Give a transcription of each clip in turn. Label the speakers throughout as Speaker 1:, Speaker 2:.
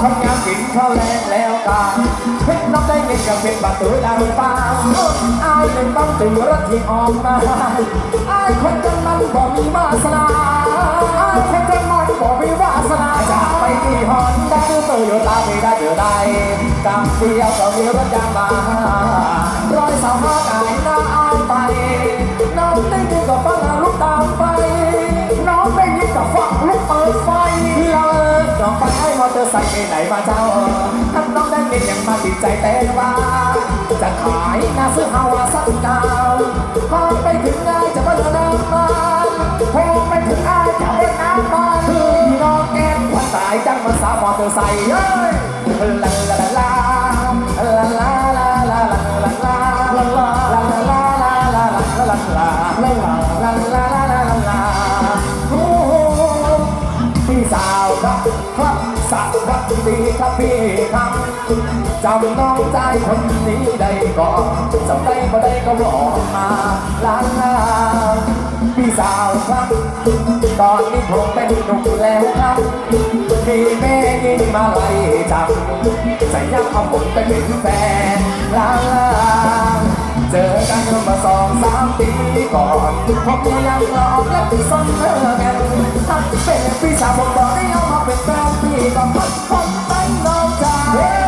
Speaker 1: ทำงานกินข้าวแรงแล้วตาเพ็รน้องได้เงินกับเป็นบัตรตัวดาวฟ้าอายเป็นต้องตื่นรถที่ออกมาอายคนจนมันบ่มีวาสนาอายคนจนมันบ่มีวาสนาจะไปที่ฮอนได้ตัวอยู่ตาไม่ได้เจอได้กำเดียวก็มีรถยางมา เอร์ไปไหนมาเจ้าถ้าน้องได้ยินยังมาติดใจเต้นว่าจะขายหน้าซื้อฮาวาสักดาวพอไปถึงงานจะมาเดินน้ำมาพอไปถึงอายจะเดินน้ำมาคือพี่น้องแก้มควันสายจังมาสาวมอเตอร์ไซค์เฮ้ยลาลา จำน้องใจคนนี้ได้ก่อนจำได้บ่ได้ก็บอกมาลาลาพี่สาวครับ ตอนนี้ผมเป็นหนุ่มแล้วครับมีแม่ยิ่งมาไล่จับใส่ยักเอาผมไปเป็นแฟนลาลาเจอกันมาสองสามปีก่อนผมยังหลอกและที่ซ่อนเธอกันถ้าเป็นพี่สาวผมบอกให้เอามาเป็นแฟนพี่ก็พัดผมตั้งน้องใจพี่สา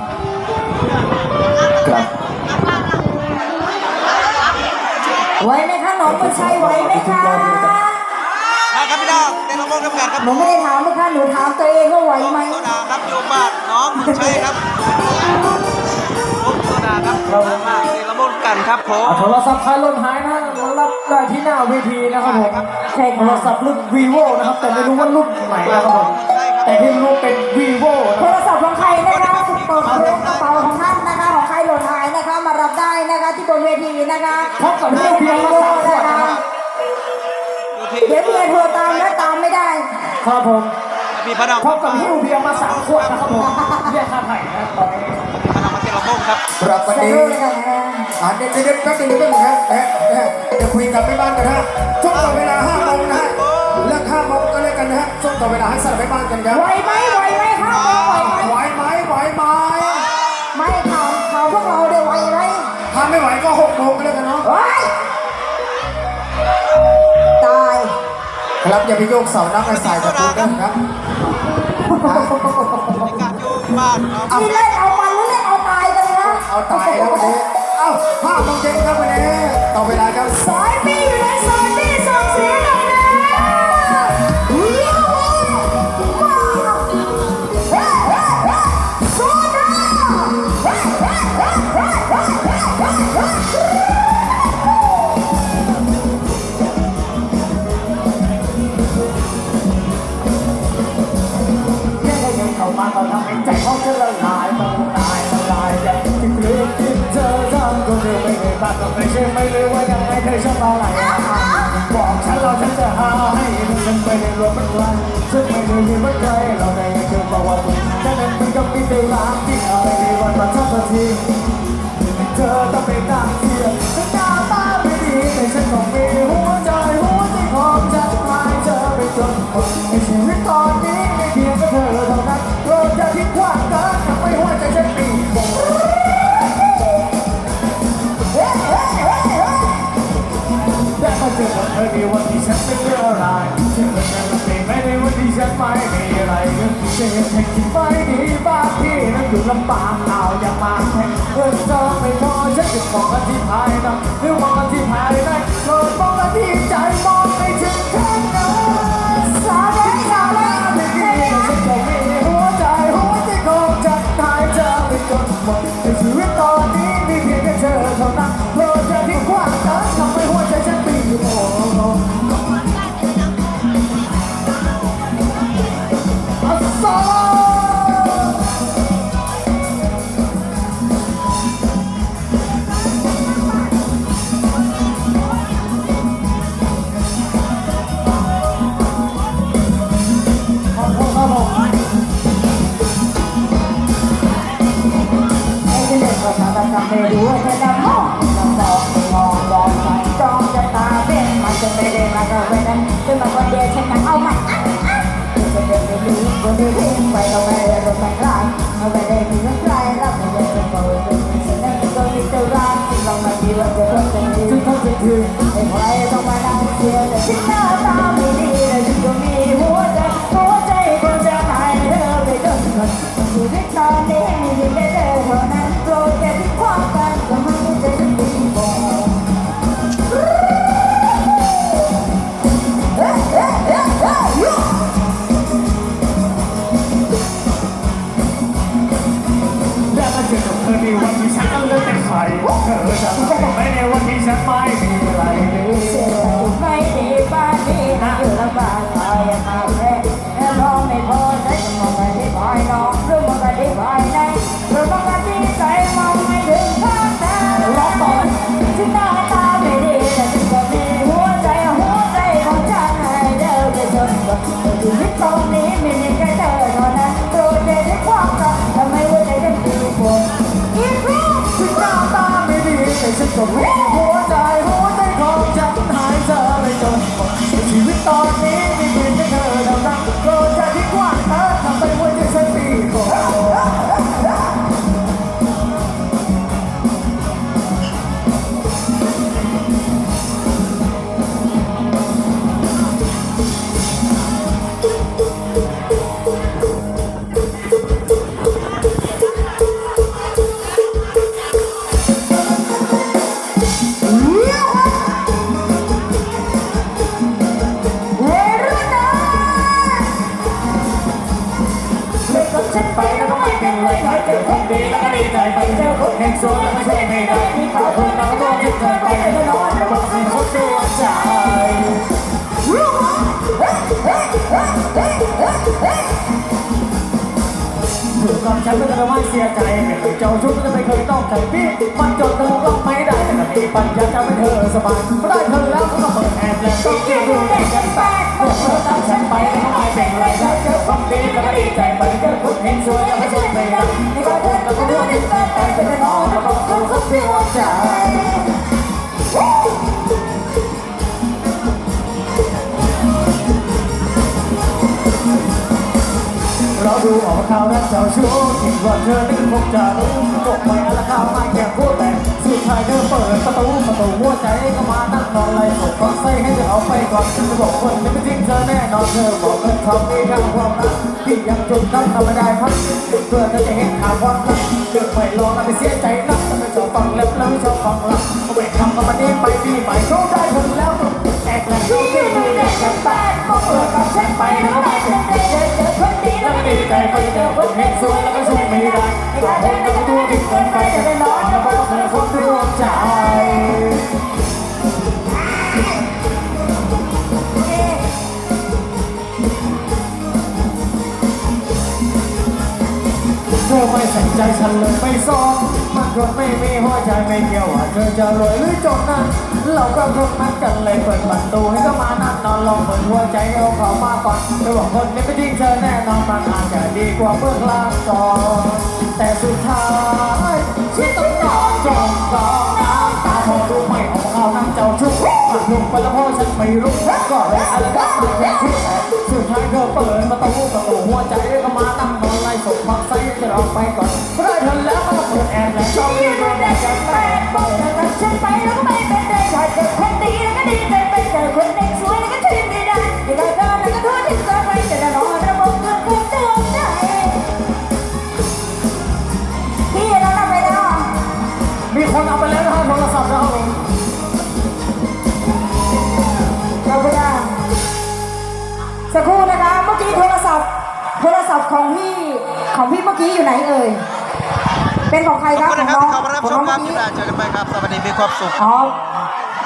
Speaker 1: มคะหนองบุ
Speaker 2: ญชัยไหวไหมคะ
Speaker 3: มาครับพี่น้องเต้นระบบกับกันครับ
Speaker 2: หนูไม่ได้ถามนะคะหนูถามตัวเองว่าไหวไหม
Speaker 3: โซดาครับโยมบ้านน้องบุญชัยครับผมโซดาครับมาเต้นระบบกันครับผม
Speaker 1: โทรศัพท์ใครหล่นหายนะรับได้ที่หน้าเวทีนะครับผม
Speaker 2: ใช่
Speaker 1: โท
Speaker 2: ค่ะ
Speaker 1: รศัพท์รุ่น vivo นะครับแต่ไม่รู้ว่ารุ่นไหนนะครับผมแต่ที่รู้เป็น vivo นะ
Speaker 2: โท
Speaker 1: ค
Speaker 2: ร
Speaker 1: รับ
Speaker 2: ศัพท์ของใครนะคะเปิดเผยกระเป๋าของท่านนะคะของใครหล่นหายนะคะมารับได้นะคะที่บนเวทีนะคะ
Speaker 1: พบกับเรื่องเพียงมาส ครับผม
Speaker 3: พี่พนัง
Speaker 1: พบกับฮิวเบียร์มาสามขวดนะครับผมเรียกค่าไถ่นะครับตอนนี้
Speaker 3: พนังมาเต้นระบบครับ
Speaker 4: ครับวัน
Speaker 2: จะ
Speaker 4: นี้
Speaker 2: รู้เลยกันนะ
Speaker 4: อ่าเดี๋ยวเดี๋ยวเดี๋ยวแป๊บนึงเดี๋ยวแป๊บนึงครับเอ๊ะเอ๊ะเดี๋ยวคุยกับแม่บ้านกันนะฮะช่วงต่อเวลา5โมงนะฮะเลิก5โมงก็เลยกันนะฮะช่วงต่อเวลาให้สลับแม่บ้านกันครับ
Speaker 2: ไหวไหมไหวไหมคะไหวไหม
Speaker 4: ไหวไหมไหวไหม
Speaker 2: ไม่ข่าวข่าวพวกเราเดี๋ยวไหวไหม
Speaker 4: ถ้าไม่ไหวก็6โมงก็เลยกัน ครับอย่าไปโยกเสาน้ำไปใส่กับคุณนะครับ
Speaker 3: ในการโยมบ้านน้อง
Speaker 2: นี่เล่นเอามันหรือเล่นเอาตายกันนะ
Speaker 4: เอาตายแล้ววันนี้เอ้า5โมงเย็นครับวันนี้ต่อเวลาครับ
Speaker 2: สายพี่อยู่ในซอย
Speaker 1: ก็ทำให้ใจของเธอละลายต้องตายต้องตายอย่างที่กลียดที่เธอทำก็คือไม่เคยบ้าก็ไม่ใช่ไม่รู้ว่ายังไงเธอชอบอะไรบอกฉันเราฉันจะหาให้ฉันไปในรวมเป็นใครฉันไม่ได้มีว่าใครเราได้ยังเธอบอกว่าคุณแค่นั้นเป็นก็มีแต่รักที่เอาไม่ได้วันมาทักทันที แข่งที่ไฟดีบ้านที่นั่งอยู่ลำบากเอาอย่ามาแข่งเงินเธอไม่พอฉันจะขอ
Speaker 2: ทำทำทำไม่รู้ว่าจะจะมองมองไม่มองมองไปจ้องจะตาเป็นมันจะไม่ได้มาก็ไม่นั้นขึ้นมาคนเดียวฉันมันเอามาอะอะจะเดินไปดูคนที่ทิ้งไปก็ไม่ได้รถไม่กลาไม่ได้มีใครรับ สวนแล้
Speaker 1: วไม่ใช่ไม่ได้
Speaker 2: ที่เขา
Speaker 1: คนเรา
Speaker 2: ต้องที่เธอไปแต่นอนแล้วบอกให้เขาดวงใจรู้ไหมเฮ้ยเฮ้เฮ้เฮ้เฮ้เฮ้ย
Speaker 1: อยู่กับฉันก็จะไม่เสียใจเจ้าชุดก็จะไม่เคยต้องใจพี่มันจนทะลุร้องไม่ ได้แต่ก็มีปัญญาจะไม่เธอสบายเพราะได้เธอแล้วก็เปิดแอบแล้วต้องกินดูได้กันตายเมื่อเธอตามฉันไปทำไมเป็นไรแล้วเจอความดีแล้วก็ดีใจไปเจอคนเห็นสวยแล้วไม่ใช่ไม่ได้นี่ก็คนแล้วก็รู้ที่เธอไปเป็นน้องเราก็คนเขาเพียงใจ ดูออกข่าวนั้นเจ้าชู้คิดว่าเธอนั้นคงจะรู้ตกไปแล้วข่าวมาแค่พูดแต่สุดท้ายเธอเปิดประตูประตูหัวใจก็มานั่งนอนไล่ส่งฟังใส่ให้เธอเอาไปก่อนจะบอกคนไม่ทิ้งเธอแน่นอนเธอบอกเงินทองมีค่าความรักที่ยังจนนั้นทำไม่ได้พักเพื่อเธอจะเห็นข่าวความรักเดือไม่ลองแล้วไม่เสียใจนักแต่ไม่ชอบฟังเล็บแล้วไม่ชอบฟังหลัก ส
Speaker 2: ส
Speaker 1: ว
Speaker 2: วยย
Speaker 1: แล้
Speaker 2: แล้ว
Speaker 1: ก็
Speaker 2: ก็
Speaker 1: ช่ว
Speaker 2: ย
Speaker 1: ไม่
Speaker 2: ได้ได้
Speaker 1: ต่อคนกับตัวที่เกินไปแต่ไม่ร้อนแล้วก็เธอคนที่รวมใจเธอไม่ใส่ใจฉันเลยไม่ซ้อม คนไม่มีหัวใจไม่เกี่ยวว่าเธอจะรวยหรือจนนั้นเราก็คงนัดกันเลยเปิดประตูให้ก็มานั่งนอนลองเปิดหัวใจเอาเข้ามาก่อนเธอบอกคนนี้ไม่ทิ้งเธอแน่นอนมันอาจจะดีกว่าเมื่อครั้งก่อนแต่สุดท้าย นำเจ้าชุบปัดลงไปแล้วพ่อฉันไม่รู้ก็เลยอะไรก็ไม่แค่คิดสุดท้ายเธอเปิดประตูประตูหัวใจก็มานั่งนอนไล่ส่งพักไซจะออกไปก่อนเพราะได้เธอแล้วก็เปิดแอร์และชอบ
Speaker 2: ที่
Speaker 1: ที่
Speaker 2: อ
Speaker 1: ดู
Speaker 2: ยู่ใน
Speaker 1: แด
Speaker 2: กั
Speaker 1: ด
Speaker 2: น
Speaker 1: แป
Speaker 2: บ้านก็เปิดกับฉันไปแล้วก็ไม่เป็นไรถ้าเจอคนดีแล้วก็ดีใจไปเจอคนเด็กสวยแล้วก็ช่วยไม่ได้ที่ได้ก็แล้วก็โทั่วที่เกินไปจะได้นอนระบบเงินเกินดวงใจพี่เราทำไปแล้ว
Speaker 1: มีคนเอาไปแล้ว
Speaker 2: ศัพท์ของพี่ของพี่เมื่อกี้อยู่ไหนเอ่ย เป็นของใคร
Speaker 3: ข
Speaker 2: ค
Speaker 3: อบ
Speaker 2: รับ
Speaker 3: คุณ
Speaker 2: ขอ
Speaker 3: นะ
Speaker 2: ง
Speaker 3: ครับ
Speaker 2: น้อง
Speaker 3: ที่เข้ามารับ
Speaker 2: ของ
Speaker 3: ช
Speaker 2: น้
Speaker 3: ม
Speaker 2: อง
Speaker 3: ครั
Speaker 2: เมื่
Speaker 3: บ
Speaker 2: อกี้
Speaker 3: เจอกันใหม่ครับ สวัสดีมีความสุข
Speaker 2: อ๋อ